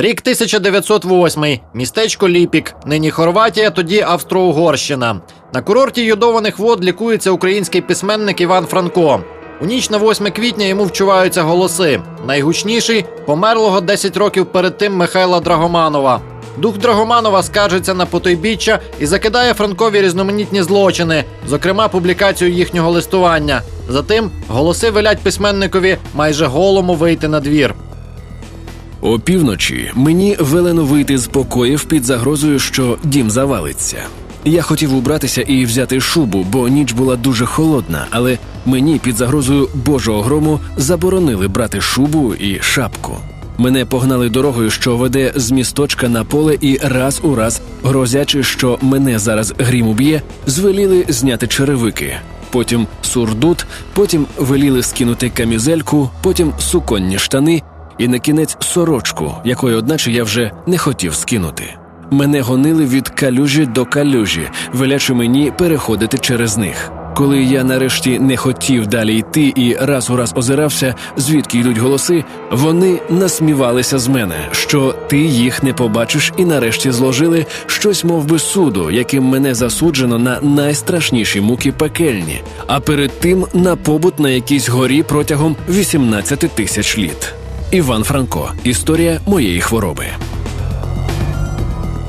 Рік 1908. Містечко Ліпік. Нині Хорватія, тоді Австро-Угорщина. На курорті йодованих вод лікується український письменник Іван Франко. У ніч на 8 квітня йому вчуваються голоси. Найгучніший померлого 10 років перед тим Михайла Драгоманова. Дух Драгоманова скаржиться на потойбіччя і закидає Франкові різноманітні злочини, зокрема публікацію їхнього листування. Затим голоси велять письменникові майже голому вийти на двір. Опівночі мені велено вийти з покоїв під загрозою, що дім завалиться. Я хотів убратися і взяти шубу, бо ніч була дуже холодна, але мені під загрозою Божого грому заборонили брати шубу і шапку. Мене погнали дорогою, що веде з місточка на поле, і раз у раз, грозячи, що мене зараз грім уб'є, звеліли зняти черевики. Потім сурдут, потім веліли скинути камізельку, потім суконні штани, і на кінець сорочку, якої, одначе, я вже не хотів скинути. Мене гонили від калюжі до калюжі, велячи мені переходити через них. Коли я нарешті не хотів далі йти і раз у раз озирався, звідки йдуть голоси, вони насмівалися з мене, що ти їх не побачиш, і нарешті зложили щось, мов би, суду, яким мене засуджено на найстрашніші муки пекельні, а перед тим на побут на якійсь горі протягом 18 тисяч літ. Іван Франко. Історія моєї хвороби.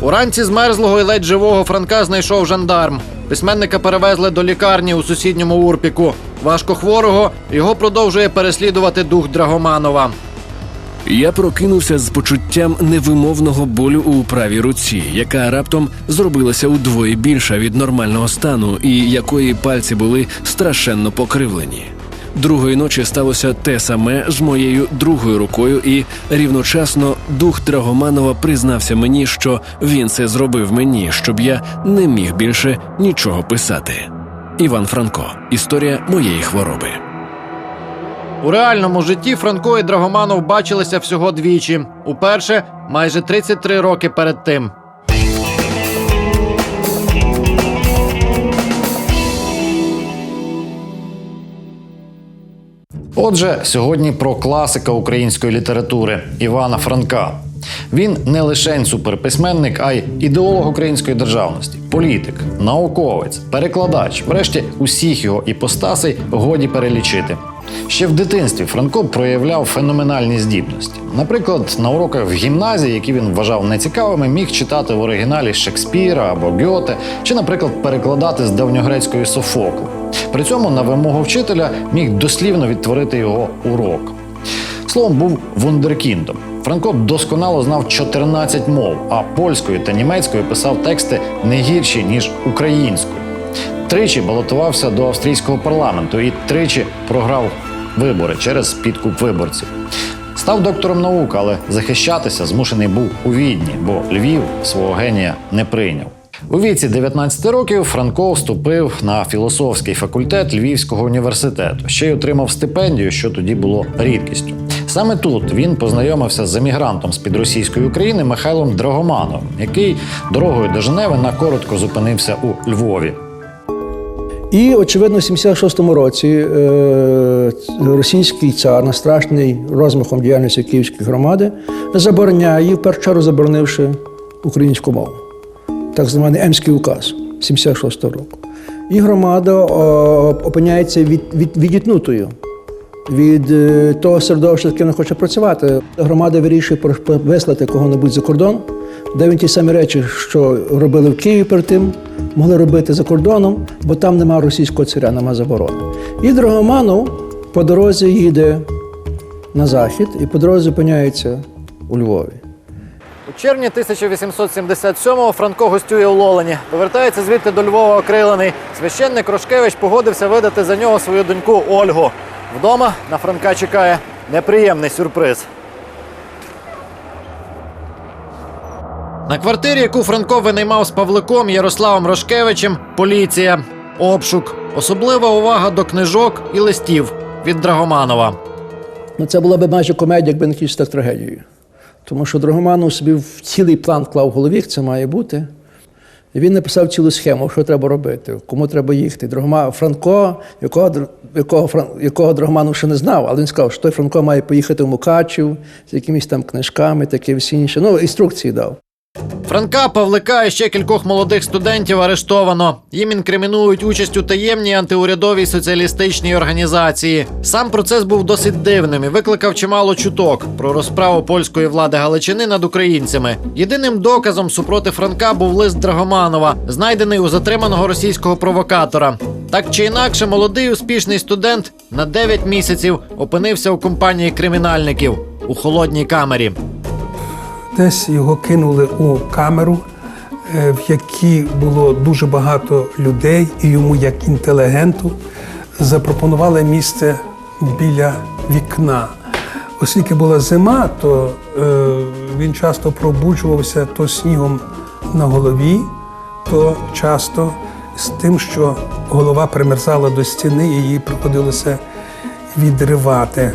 Уранці змерзлого і ледь живого Франка знайшов жандарм. Письменника перевезли до лікарні у сусідньому Урпіку. Важко хворого його продовжує переслідувати дух Драгоманова. Я прокинувся з почуттям невимовного болю у правій руці, яка раптом зробилася удвоє більша від нормального стану, і якої пальці були страшенно покривлені. Другої ночі сталося те саме з моєю другою рукою, і рівночасно дух Драгоманова признався мені, що він це зробив мені, щоб я не міг більше нічого писати. Іван Франко. Історія моєї хвороби. У реальному житті Франко і Драгоманов бачилися всього двічі. Уперше майже 33 роки перед тим. Отже, сьогодні про класика української літератури Івана Франка. Він не лише суперписьменник, а й ідеолог української державності, політик, науковець, перекладач. Врешті усіх його іпостасей годі перелічити. Ще в дитинстві Франко проявляв феноменальні здібності. Наприклад, на уроках в гімназії, які він вважав нецікавими, міг читати в оригіналі Шекспіра або Гьоте, чи, наприклад, перекладати з давньогрецької Софокла. При цьому на вимогу вчителя міг дослівно відтворити його урок. Словом, був вундеркіндом. Франко досконало знав 14 мов, а польською та німецькою писав тексти не гірші, ніж українською. Тричі балотувався до австрійського парламенту і тричі програв вибори через підкуп виборців. Став доктором наук, але захищатися змушений був у Відні, бо Львів свого генія не прийняв. У віці 19 років Франко вступив на філософський факультет Львівського університету. Ще й отримав стипендію, що тоді було рідкістю. Саме тут він познайомився з емігрантом з під російської України Михайлом Драгомановим, який дорогою до Женеви на коротко зупинився у Львові. І, очевидно, в 76-му році е, російський цар, настрашений розмахом діяльності Київської громади, забороняє, в першу чергу заборонивши українську мову. Так званий Емський указ 76-го року. І громада о, опиняється від, від, відітнутою від е, того середовища, з вона хоче працювати. Громада вирішує вислати кого-небудь за кордон, де він ті самі речі, що робили в Києві перед тим, могли робити за кордоном, бо там нема російського царя, нема заборони. І Драгоманов по дорозі їде на захід і по дорозі опиняється у Львові. У червні 1877-го Франко гостює у Лолені. Повертається звідти до Львова окрилений. Священник Рошкевич погодився видати за нього свою доньку Ольгу. Вдома на Франка чекає неприємний сюрприз. На квартирі, яку Франко винаймав з Павликом Ярославом Рошкевичем, поліція, обшук, особлива увага до книжок і листів від Драгоманова. Ну, це була б майже комедія, якби не кінчилася трагедією. Тому що Драгоманов собі в цілий план клав в голові, як це має бути. І він написав цілу схему, що треба робити, кому треба їхати. Драгома Франко, якого, якого, якого Драгоманов ще не знав, але він сказав, що той Франко має поїхати в Мукачів з якимись там книжками, таке всі інше. Ну, інструкції дав. Франка, Павлика і ще кількох молодих студентів арештовано. Їм інкримінують участь у таємній антиурядовій соціалістичній організації. Сам процес був досить дивним і викликав чимало чуток про розправу польської влади Галичини над українцями. Єдиним доказом супроти Франка був лист Драгоманова, знайдений у затриманого російського провокатора. Так чи інакше, молодий успішний студент на 9 місяців опинився у компанії кримінальників у холодній камері. Десь його кинули у камеру, е, в якій було дуже багато людей, і йому, як інтелігенту, запропонували місце біля вікна. Оскільки була зима, то е, він часто пробуджувався то снігом на голові, то часто з тим, що голова примерзала до стіни, і її приходилося відривати.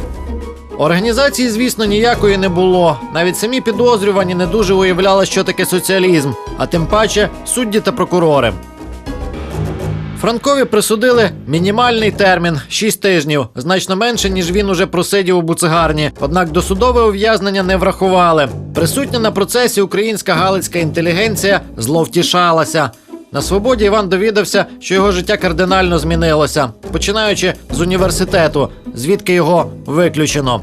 Організації, звісно, ніякої не було. Навіть самі підозрювані не дуже уявляли, що таке соціалізм, а тим паче судді та прокурори. Франкові присудили мінімальний термін 6 тижнів, значно менше, ніж він уже просидів у буцегарні. Однак досудове ув'язнення не врахували. Присутня на процесі українська галицька інтелігенція зловтішалася. На свободі Іван довідався, що його життя кардинально змінилося, починаючи з університету, звідки його виключено.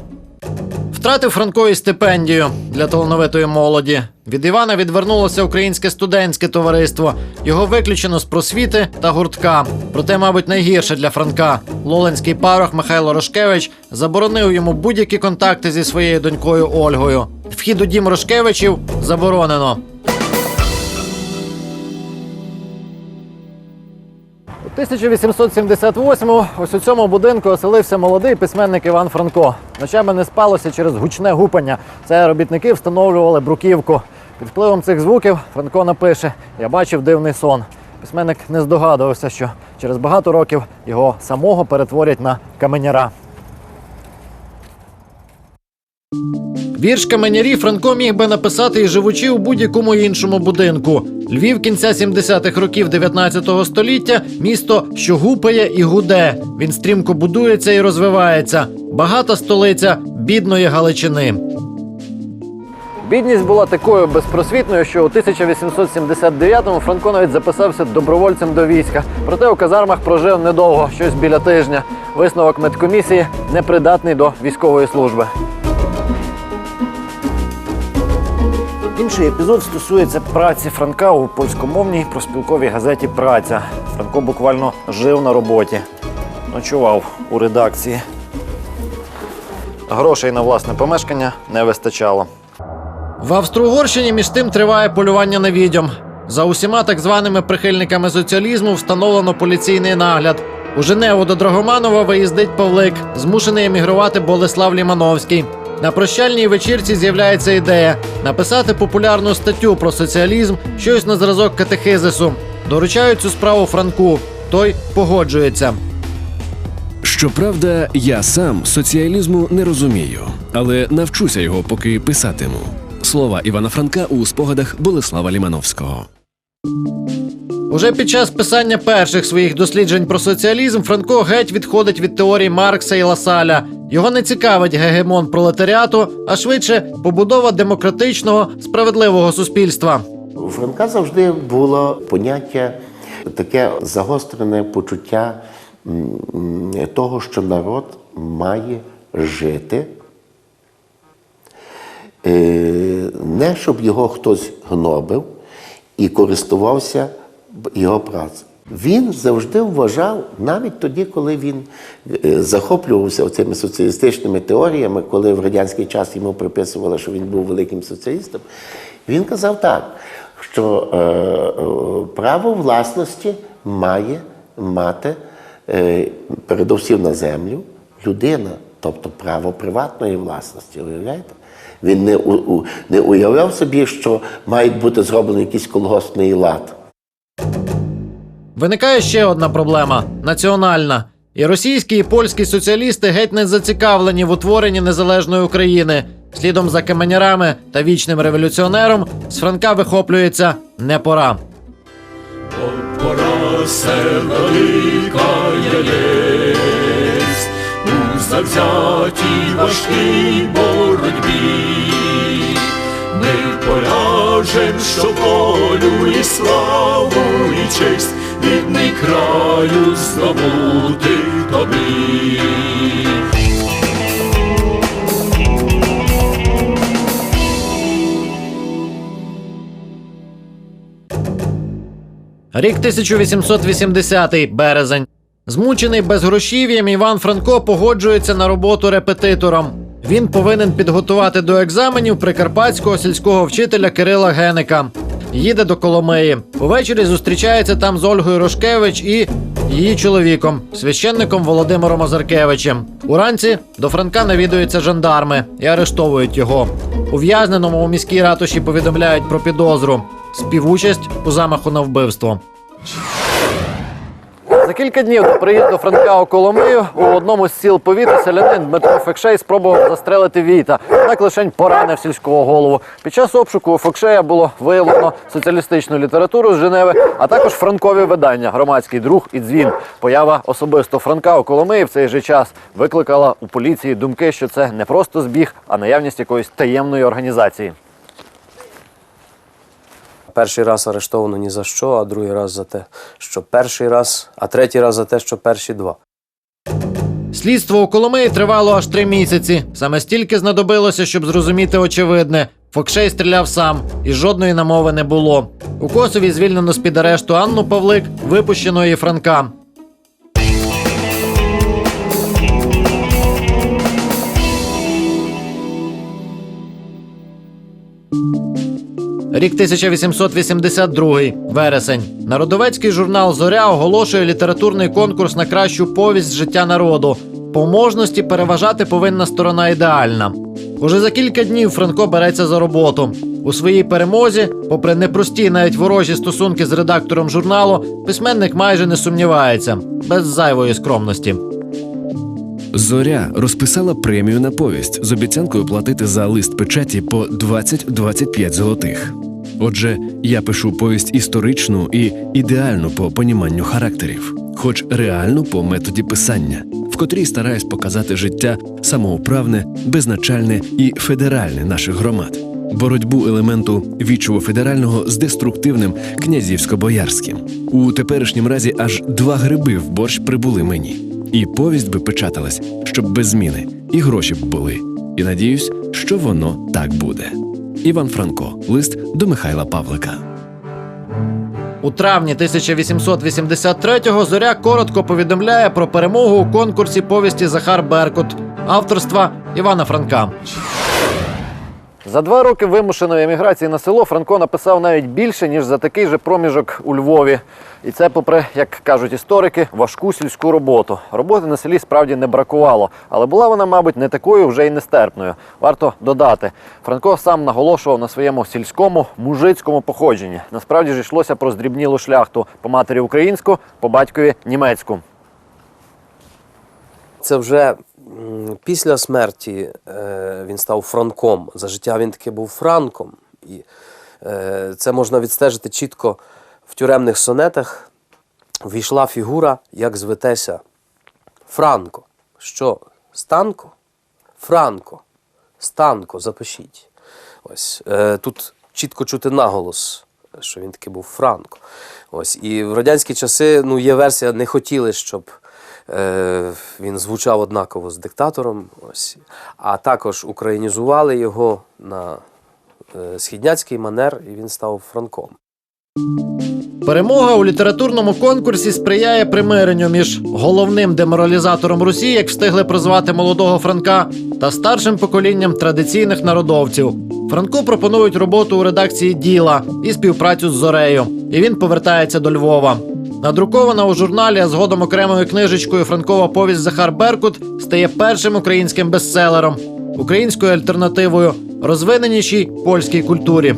Втратив Франко і стипендію для талановитої молоді. Від Івана відвернулося українське студентське товариство. Його виключено з просвіти та гуртка. Проте, мабуть, найгірше для Франка. Лоленський парох Михайло Рошкевич заборонив йому будь-які контакти зі своєю донькою Ольгою. Вхід у дім Рошкевичів заборонено. 1878-му ось у цьому будинку оселився молодий письменник Іван Франко. Ночами не спалося через гучне гупання. Це робітники встановлювали бруківку. Під впливом цих звуків Франко напише: Я бачив дивний сон. Письменник не здогадувався, що через багато років його самого перетворять на каменяра. Вірш каменярі Франко міг би написати і живучи у будь-якому іншому будинку. Львів кінця 70-х років 19 століття місто, що гупає і гуде. Він стрімко будується і розвивається. Багата столиця бідної Галичини. Бідність була такою безпросвітною, що у 1879-му Франко навіть записався добровольцем до війська. Проте у казармах прожив недовго, щось біля тижня. Висновок медкомісії непридатний до військової служби. Інший епізод стосується праці Франка у польськомовній проспілковій газеті Праця. Франко буквально жив на роботі, ночував у редакції. Грошей на власне помешкання не вистачало. В Австро-Угорщині між тим триває полювання на відьом. За усіма так званими прихильниками соціалізму встановлено поліційний нагляд. У Женеву до Драгоманова виїздить Павлик, змушений емігрувати Болеслав Лімановський. На прощальній вечірці з'являється ідея написати популярну статтю про соціалізм, щось на зразок катехизису. Доручають цю справу Франку. Той погоджується. Щоправда, я сам соціалізму не розумію, але навчуся його, поки писатиму. Слова Івана Франка у спогадах Болеслава Лімановського. Уже під час писання перших своїх досліджень про соціалізм Франко геть відходить від теорій Маркса і Ласаля. Його не цікавить гегемон пролетаріату, а швидше побудова демократичного, справедливого суспільства. У Франка завжди було поняття, таке загострене почуття того, що народ має жити. Е, Не щоб його хтось гнобив і користувався його працею. Він завжди вважав, навіть тоді, коли він е, захоплювався цими соціалістичними теоріями, коли в радянський час йому приписували, що він був великим соціалістом, він казав так, що е, е, право власності має мати е, передовсім на землю людина, тобто право приватної власності. Уявляєте? Він не, у- не уявляв собі, що мають бути зроблений якийсь колгоспний лад. Виникає ще одна проблема національна. І російські, і польські соціалісти геть не зацікавлені в утворенні незалежної України. Слідом за каменярами та вічним революціонером з Франка вихоплюється не пора. все велика єсть у завзятій важкій боротьбі. Ми поляжем, що волю і славу і честь рідний краю здобути тобі. Рік 1880 березень. Змучений безгрошів'ям Іван Франко погоджується на роботу репетитором. Він повинен підготувати до екзаменів прикарпатського сільського вчителя Кирила Геника. Їде до Коломеї. Увечері зустрічається там з Ольгою Рошкевич і її чоловіком, священником Володимиром Озаркевичем. Уранці до Франка навідуються жандарми і арештовують його. Ув'язненому у міській ратуші повідомляють про підозру співучасть у замаху на вбивство. За кілька днів до приїзду Франка у Коломию у одному з сіл повіту селянин Дмитро Фекшей спробував застрелити Віта, однак лишень поранив сільського голову. Під час обшуку у Фекшея було виявлено соціалістичну літературу з Женеви, а також франкові видання Громадський друг і дзвін. Поява особисто Франка у Коломиї в цей же час викликала у поліції думки, що це не просто збіг, а наявність якоїсь таємної організації. Перший раз арештовано ні за що, а другий раз за те, що перший раз, а третій раз за те, що перші два. Слідство у Коломиї тривало аж три місяці. Саме стільки знадобилося, щоб зрозуміти очевидне. Фокшей стріляв сам, і жодної намови не було. У Косові звільнено з під арешту Анну Павлик, випущеної Франка. Рік 1882, вересень. Народовецький журнал Зоря оголошує літературний конкурс на кращу повість життя народу. По можності переважати повинна сторона ідеальна. Уже за кілька днів Франко береться за роботу. У своїй перемозі, попри непрості, навіть ворожі стосунки з редактором журналу, письменник майже не сумнівається, без зайвої скромності. Зоря розписала премію на повість з обіцянкою платити за лист печаті по 20-25 золотих. Отже, я пишу повість історичну і ідеальну по поніманню характерів, хоч реальну по методі писання, в котрій стараюсь показати життя самоуправне, безначальне і федеральне наших громад, боротьбу елементу вічово-федерального з деструктивним князівсько-боярським. У теперішнім разі аж два гриби в борщ прибули мені. І повість би печаталась, щоб без зміни, і гроші б були. І надіюсь, що воно так буде. Іван Франко, лист до Михайла Павлика. У травні 1883-го зоря коротко повідомляє про перемогу у конкурсі повісті Захар Беркут авторства Івана Франка. За два роки вимушеної еміграції на село Франко написав навіть більше, ніж за такий же проміжок у Львові. І це, попри, як кажуть історики, важку сільську роботу. Роботи на селі справді не бракувало, але була вона, мабуть, не такою вже й нестерпною. Варто додати, Франко сам наголошував на своєму сільському мужицькому походженні. Насправді ж йшлося про здрібнілу шляхту по матері українську, по батькові німецьку. Це вже після смерті е, він став франком. За життя він таки був франком. І е, це можна відстежити чітко в тюремних сонетах. Війшла фігура, як зветеся Франко. Що? Станко? Франко. Станко, запишіть. Ось е, тут чітко чути наголос, що він таки був Франко. Ось і в радянські часи ну, є версія, не хотіли, щоб він звучав однаково з диктатором. Ось. А також українізували його на е, східняцький манер, і він став Франком. Перемога у літературному конкурсі сприяє примиренню між головним деморалізатором Русі, як встигли прозвати молодого Франка, та старшим поколінням традиційних народовців. Франку пропонують роботу у редакції діла і співпрацю з Зорею. І він повертається до Львова. Надрукована у журналі, а згодом окремою книжечкою Франкова повість Захар Беркут стає першим українським бестселером, українською альтернативою розвиненішій польській культурі.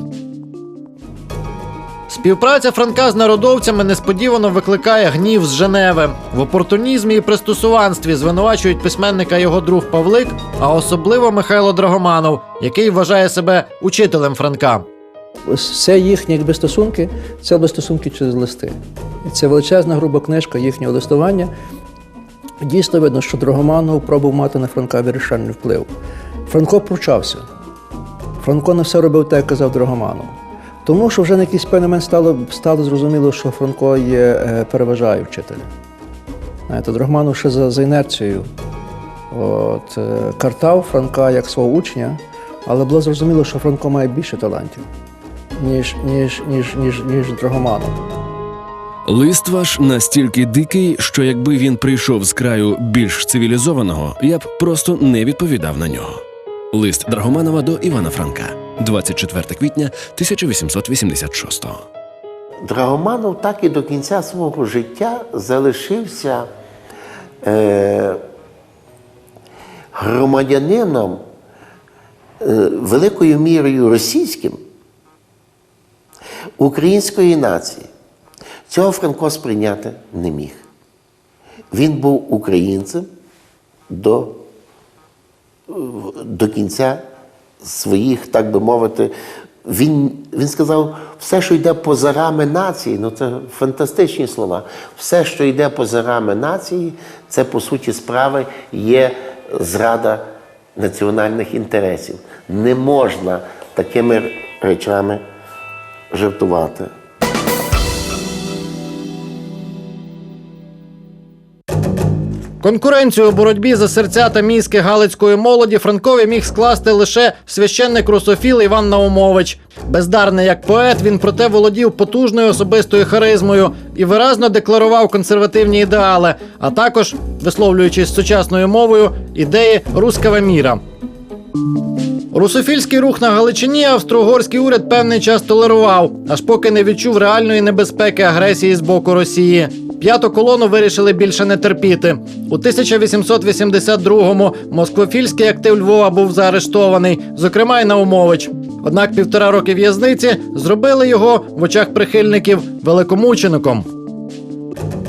Співпраця Франка з народовцями несподівано викликає гнів з Женеви. В опортунізмі і пристосуванстві звинувачують письменника його друг Павлик, а особливо Михайло Драгоманов, який вважає себе учителем Франка. Це їхні якби стосунки, це якби стосунки через листи. І це величезна груба книжка їхнього листування. Дійсно видно, що Драгоманов пробував мати на Франка вирішальний вплив. Франко пручався. Франко не все робив так, як казав Драгоманов. Тому що вже на якийсь певний момент стало, стало зрозуміло, що Франко є е, переважає вчителя. Знаєте, Драгоманов ще за, за інерцією от, е, картав Франка як свого учня, але було зрозуміло, що Франко має більше талантів, ніж, ніж, ніж, ніж, ніж Драгоманов. Лист ваш настільки дикий, що якби він прийшов з краю більш цивілізованого, я б просто не відповідав на нього. Лист Драгоманова до Івана Франка, 24 квітня 1886 Драгоманов так і до кінця свого життя залишився е, громадянином е, великою мірою російським української нації. Цього Франко сприйняти не міг. Він був українцем до, до кінця своїх, так би мовити, він, він сказав, все, що йде поза рами нації, ну це фантастичні слова. Все, що йде поза рами нації, це по суті справи є зрада національних інтересів. Не можна такими речами жартувати. Конкуренцію у боротьбі за серця та мізки галицької молоді Франкові міг скласти лише священник русофіл Іван Наумович. Бездарний як поет, він проте володів потужною особистою харизмою і виразно декларував консервативні ідеали, а також, висловлюючись сучасною мовою, ідеї руского міра. Русофільський рух на Галичині австро-угорський уряд певний час толерував, аж поки не відчув реальної небезпеки агресії з боку Росії. П'яту колону вирішили більше не терпіти. У 1882-му москвофільський актив Львова був заарештований, зокрема й Наумович. Однак півтора роки в'язниці зробили його в очах прихильників великомучеником.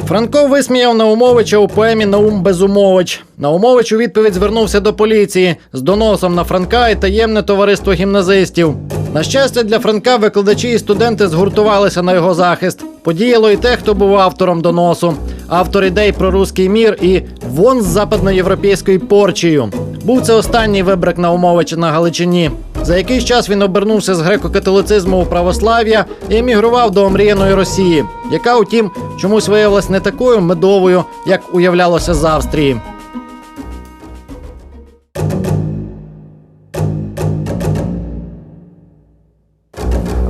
Франко висміяв Наумовича у поемі Наум Безумович. Наумович у відповідь звернувся до поліції з доносом на Франка і таємне товариство гімназистів. На щастя, для Франка викладачі і студенти згуртувалися на його захист. Подіяло і те, хто був автором доносу. Автор ідей про руський мір і вон з западноєвропейською порчею. Був це останній вибрик Наумовича на Галичині. За якийсь час він обернувся з греко-католицизму у православ'я і емігрував до омріяної Росії, яка, утім, чомусь виявилась не такою медовою, як уявлялося з Австрії.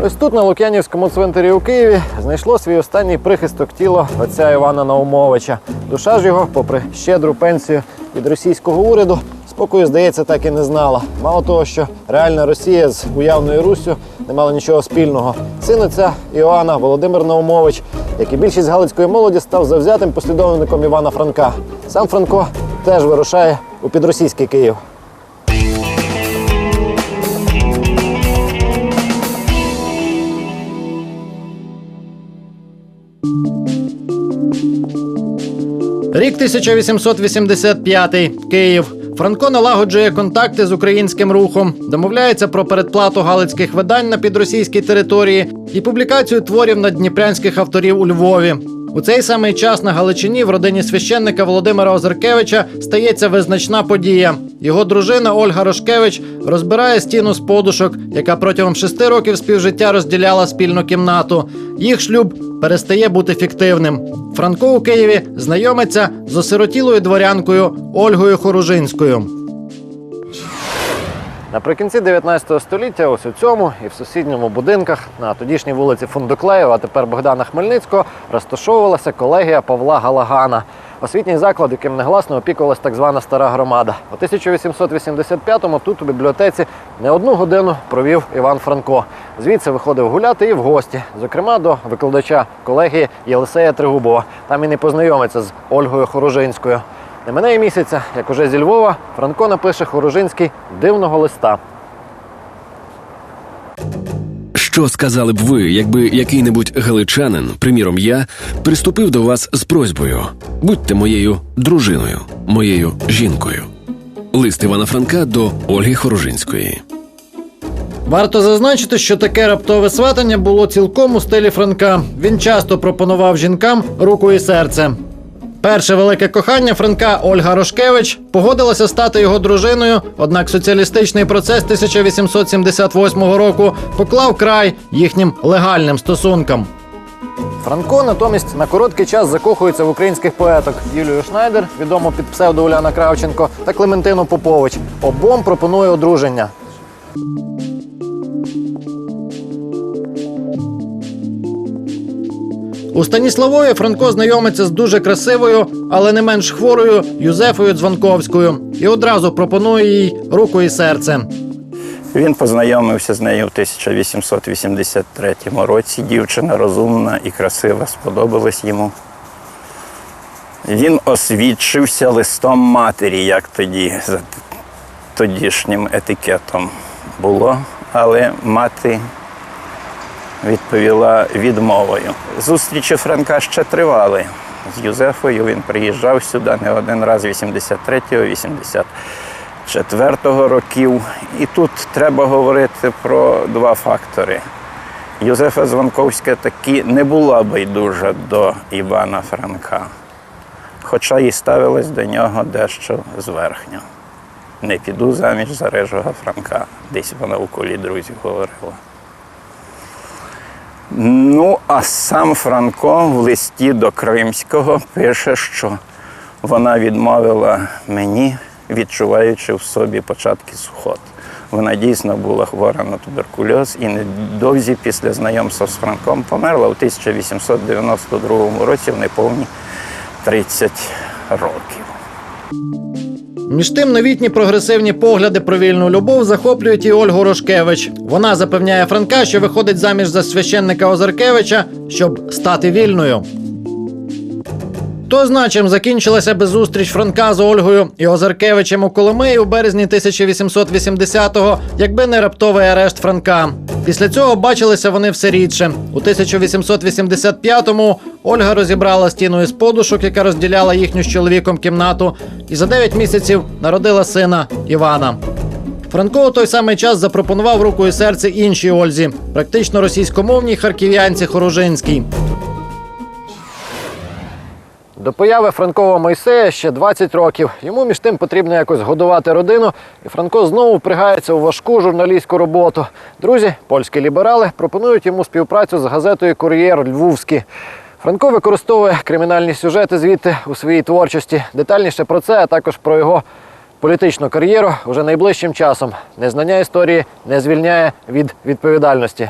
Ось тут, на Лук'янівському цвинтарі у Києві, знайшло свій останній прихисток тіло отця Івана Наумовича. Душа ж його, попри щедру пенсію від російського уряду, спокою, здається, так і не знала. Мало того, що реальна Росія з уявною Руссю не мала нічого спільного. Син Іоанна Володимир Наумович, як і більшість галицької молоді, став завзятим послідовником Івана Франка. Сам Франко теж вирушає у підросійський Київ. Рік 1885. Київ. Франко налагоджує контакти з українським рухом, домовляється про передплату галицьких видань на підросійській території і публікацію творів наддніпрянських авторів у Львові. У цей самий час на Галичині в родині священника Володимира Озеркевича стається визначна подія. Його дружина Ольга Рошкевич розбирає стіну з подушок, яка протягом шести років співжиття розділяла спільну кімнату. Їх шлюб перестає бути фіктивним. Франко у Києві знайомиться з осиротілою дворянкою Ольгою Хоружинською. Наприкінці 19 століття, ось у цьому і в сусідньому будинках на тодішній вулиці Фундуклеєва, а тепер Богдана Хмельницького, розташовувалася колегія Павла Галагана. Освітній заклад, яким негласно опікувалась так звана стара громада. У 1885-му тут у бібліотеці не одну годину провів Іван Франко. Звідси виходив гуляти і в гості, зокрема до викладача колегії Єлисея Тригубова. Там він і познайомиться з Ольгою Хоружинською. Не минає місяця, як уже зі Львова, Франко напише Хоружинський дивного листа. Що сказали б ви, якби який-небудь галичанин, приміром я, приступив до вас з просьбою: будьте моєю дружиною, моєю жінкою. Лист Івана Франка до Ольги Хоружинської. Варто зазначити, що таке раптове сватання було цілком у стилі Франка. Він часто пропонував жінкам руку і серце. Перше велике кохання Франка Ольга Рошкевич погодилася стати його дружиною, однак соціалістичний процес 1878 року поклав край їхнім легальним стосункам. Франко натомість на короткий час закохується в українських поеток Юлію Шнайдер, відому під псевдо Уляна Кравченко, та Клементину Попович. Обом пропонує одруження. У Станіславові Франко знайомиться з дуже красивою, але не менш хворою Юзефою Дзвонковською і одразу пропонує їй руку і серце. Він познайомився з нею в 1883 році. Дівчина розумна і красива, сподобалась йому. Він освідчився листом матері, як тоді, за тодішнім етикетом було, але мати відповіла відмовою. Зустрічі Франка ще тривали. З Юзефою він приїжджав сюди не один раз 83-го, 84-го років. І тут треба говорити про два фактори. Юзефа Звонковська таки не була байдужа до Івана Франка, хоча і ставилась до нього дещо зверхньо. Не піду заміж за режого Франка, десь вона у колі друзів говорила. Ну, а сам Франко в листі до Кримського пише, що вона відмовила мені, відчуваючи в собі початки сухот. Вона дійсно була хвора на туберкульоз і недовзі після знайомства з Франком померла у 1892 році в неповні 30 років. Між тим, новітні прогресивні погляди про вільну любов захоплюють і Ольгу Рошкевич. Вона запевняє Франка, що виходить заміж за священника Озаркевича, щоб стати вільною. То зна, чим закінчилася би зустріч Франка з Ольгою і Озаркевичем у Коломиї у березні 1880-го, якби не раптовий арешт Франка. Після цього бачилися вони все рідше. У 1885-му Ольга розібрала стіну із подушок, яка розділяла їхню з чоловіком кімнату, і за 9 місяців народила сина Івана. Франко у той самий час запропонував руку і серце іншій Ользі, практично російськомовній харків'янці Хорожинській. До появи Франкова Мойсея ще 20 років. Йому між тим потрібно якось годувати родину, і Франко знову впрягається у важку журналістську роботу. Друзі, польські ліберали, пропонують йому співпрацю з газетою Кур'єр Львовський. Франко використовує кримінальні сюжети звідти у своїй творчості. Детальніше про це, а також про його політичну кар'єру уже найближчим часом. Незнання історії не звільняє від відповідальності.